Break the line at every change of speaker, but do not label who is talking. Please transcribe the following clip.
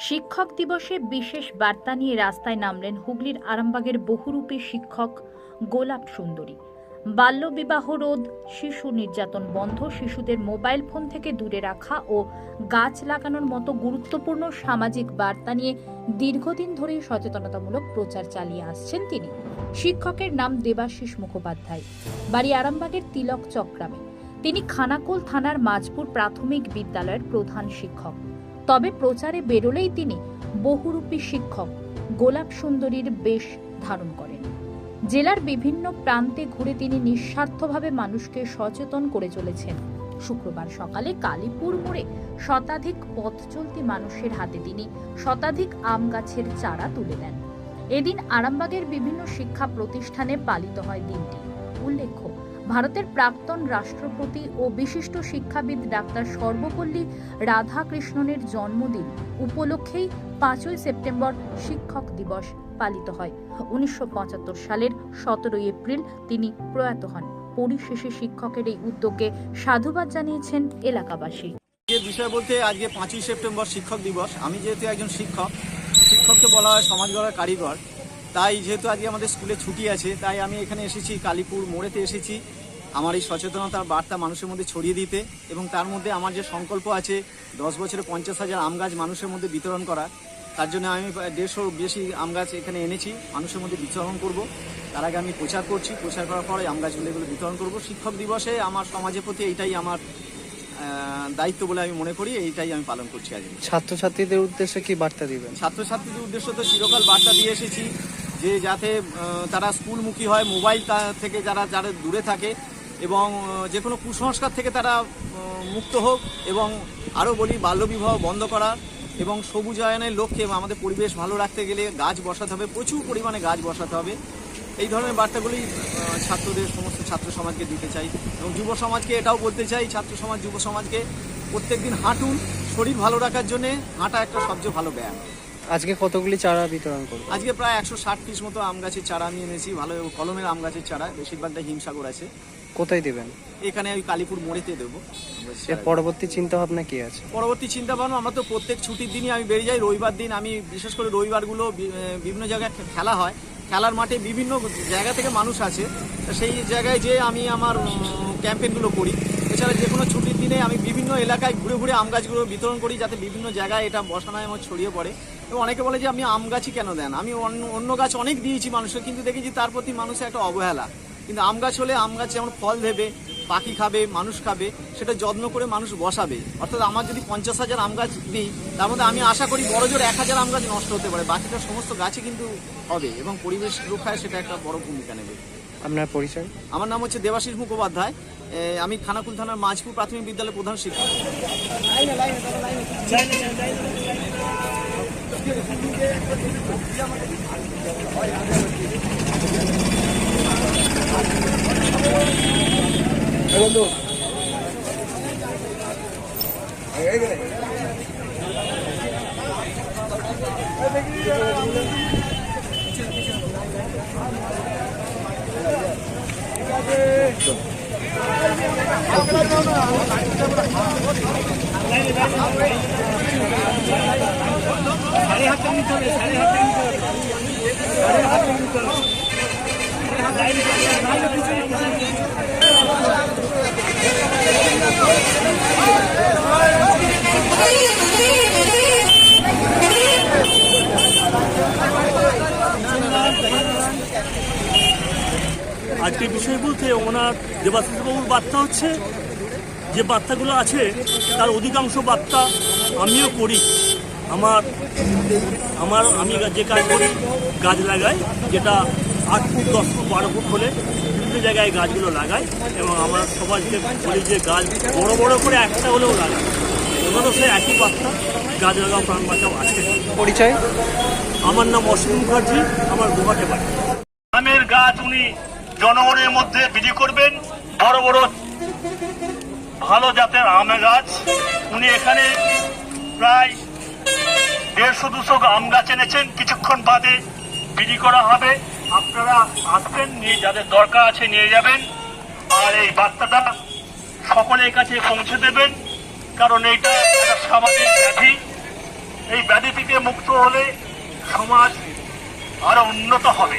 শিক্ষক দিবসে বিশেষ বার্তা নিয়ে রাস্তায় নামলেন হুগলির আরামবাগের বহুরূপী শিক্ষক গোলাপ সুন্দরী। বাল্যবিবাহ রোধ, শিশু নির্যাতন বন্ধ, শিশুদের মোবাইল ফোন থেকে দূরে রাখা ও গাছ লাগানোর মতো গুরুত্বপূর্ণ সামাজিক বার্তা নিয়ে দীর্ঘদিন ধরেই সচেতনতামূলক প্রচার চালিয়ে আসছেন তিনি। শিক্ষকের নাম দেবাশিস মুখোপাধ্যায়। বাড়ি আরামবাগের তিলক চক্রামে তিনি খানাকুল থানার মাঝপুর প্রাথমিক বিদ্যালয়ের প্রধান শিক্ষক। তবে প্রচারে বেরোলেই তিনি বহুরূপী শিক্ষক গোলাপ সুন্দরীর বেশ ধারণ করেন। জেলার বিভিন্ন প্রান্তে ঘুরে তিনি নিঃস্বার্থভাবে মানুষকে সচেতন করে চলেছেন। শুক্রবার সকালে কালীপুর মোড়ে শতাধিক পথ চলতি মানুষের হাতে তিনি শতাধিক আম গাছের চারা তুলে দেন। এদিন আরামবাগের বিভিন্ন শিক্ষা প্রতিষ্ঠানে পালিত হয় দিনটি। উল্লেখ্য ভারতের প্রাক্তন রাষ্ট্রপতি ও বিশিষ্ট শিক্ষাবিদ ডাক্তার সর্বপল্লী রাধাকৃষ্ণনের জন্মদিন উপলক্ষেই পাঁচই সেপ্টেম্বর শিক্ষক দিবস পালিত হয়। উনিশশো সালের সতেরোই এপ্রিল তিনি প্রয়াত হন। পরিশেষে শিক্ষকের এই উদ্যোগে সাধুবাদ জানিয়েছেন এলাকাবাসী।
যে বিষয় বলতে আজকে পাঁচই সেপ্টেম্বর শিক্ষক দিবস। আমি যেহেতু একজন শিক্ষক, শিক্ষককে বলা হয় সমাজ গড়ার কারিগর তাই যেহেতু আজকে আমাদের স্কুলে ছুটি আছে তাই আমি এখানে এসেছি কালীপুর মোড়েতে এসেছি। আমার এই সচেতনতার বার্তা মানুষের মধ্যে ছড়িয়ে দিতে এবং তার মধ্যে আমার যে সংকল্প আছে দশ বছরে পঞ্চাশ হাজার আম গাছ মানুষের মধ্যে বিতরণ করা তার জন্য আমি দেড়শো বেশি আম গাছ এখানে এনেছি মানুষের মধ্যে বিতরণ করব। তার আগে আমি প্রচার করছি প্রচার করার পরে আম গাছগুলো এগুলো বিতরণ করব। শিক্ষক দিবসে আমার সমাজের প্রতি এইটাই আমার দায়িত্ব বলে আমি মনে করি এইটাই আমি পালন করছি আজকে
ছাত্রছাত্রীদের উদ্দেশ্যে কি বার্তা দিবেন?
ছাত্রছাত্রীদের উদ্দেশ্য তো চিরকাল বার্তা দিয়ে এসেছি। যে যাতে তারা স্কুলমুখী হয়, মোবাইল থেকে যারা যারা দূরে থাকে এবং যে কোনো কুসংস্কার থেকে তারা মুক্ত হোক এবং আরও বলি, বাল্যবিবাহ বন্ধ করা এবং সবুজায়নের লক্ষ্যে আমাদের পরিবেশ ভালো রাখতে গেলে গাছ বসাতে হবে, প্রচুর পরিমাণে গাছ বসাতে হবে। এই ধরনের বার্তাগুলি ছাত্রদের, সমস্ত ছাত্র সমাজকে দিতে চাই এবং যুব সমাজকে এটাও বলতে চাই, ছাত্র সমাজ, যুব সমাজকে প্রত্যেকদিন হাঁটুন, শরীর ভালো রাখার জন্যে হাঁটা একটা সবচেয়ে ভালো ব্যায়াম।
আজকে কতগুলি চারা বিতরণ করব?
আজকে প্রায় একশো ষাট পিস মতো আম গাছের চারা আমি এনেছি ভালো কলমের আম গাছের চারা বেশিরভাগটা হিমসাগর আছে।
কোথায় দেবেন?
এখানে ওই কালীপুর মোড়েতে দেবো।
পরবর্তী চিন্তা ভাবনা কি আছে?
পরবর্তী চিন্তা ভাবনা আমরা তো প্রত্যেক ছুটির দিনই আমি বেরিয়ে যাই। রবিবার দিন আমি বিশেষ করে রবিবারগুলো বিভিন্ন জায়গায় খেলা হয়। খেলার মাঠে বিভিন্ন জায়গা থেকে মানুষ আছে তো সেই জায়গায় যে আমি আমার ক্যাম্পেইনগুলো করি। এছাড়া যে কোনো ছুটির দিনে আমি বিভিন্ন এলাকায় ঘুরে ঘুরে আম গাছগুলো বিতরণ করি যাতে বিভিন্ন জায়গায় এটা বসানোয় আমার ছড়িয়ে পড়ে। এবং অনেকে বলে যে আপনি আম গাছই কেন দেন আমি অন্য অন্য গাছ অনেক দিয়েছি মানুষের কিন্তু দেখেছি তার প্রতি মানুষের একটা অবহেলা কিন্তু আম গাছ হলে আম গাছ যেমন ফল দেবে পাখি খাবে মানুষ খাবে সেটা যত্ন করে মানুষ বসাবে অর্থাৎ আমার যদি পঞ্চাশ হাজার আম গাছ দিই তার মধ্যে আমি আশা করি বড় জোর এক হাজার আম গাছ নষ্ট হতে পারে বাকিটা সমস্ত গাছই কিন্তু হবে এবং পরিবেশ রক্ষায় সেটা একটা বড় ভূমিকা নেবে
আপনার পরিচয়
আমার নাম হচ্ছে দেবাশিস মুখোপাধ্যায় আমি খানাকুল থানার মাঝপুর প্রাথমিক বিদ্যালয়ের প্রধান শিক্ষক বন্ধু Thank you.
আজকে বিষয় বলতে ওনার দেবাশিসবাবুর বার্তা হচ্ছে, যে বার্তাগুলো আছে, তার অধিকাংশ বার্তা আমিও করি। আমার আমার আমি যে কাজ করি গাছ লাগাই যেটা আট ফুট দশ ফুট বারো ফুট হলে বিভিন্ন জায়গায় গাছগুলো লাগাই এবং আমরা সবাইকে বলি যে গাছ বড় বড় করে একটা হলেও লাগাই। ওনারও সেই একই বার্তা গাছ লাগাও প্রাণ বাঁচাও আছে
পরিচয়?
আমার নাম অসীম মুখার্জি আমার গুহাটে বাড়ি। আমের গাছ উনি জনগণের মধ্যে বিলি করবেন বড় বড় ভালো জাতের আমের গাছ। উনি এখানে প্রায় দেড়শো দুশো আম গাছ এনেছেন, কিছুক্ষণ বাদে বিলি করা হবে। আপনারা আসবেন, নিয়ে যাদের দরকার আছে নিয়ে যাবেন। আর এই বার্তাটা সকলের কাছে পৌঁছে দেবেন, কারণ এইটা একটা সামাজিক ব্যাধি।
এই ব্যাধি থেকে মুক্ত হলে সমাজ আরও উন্নত হবে।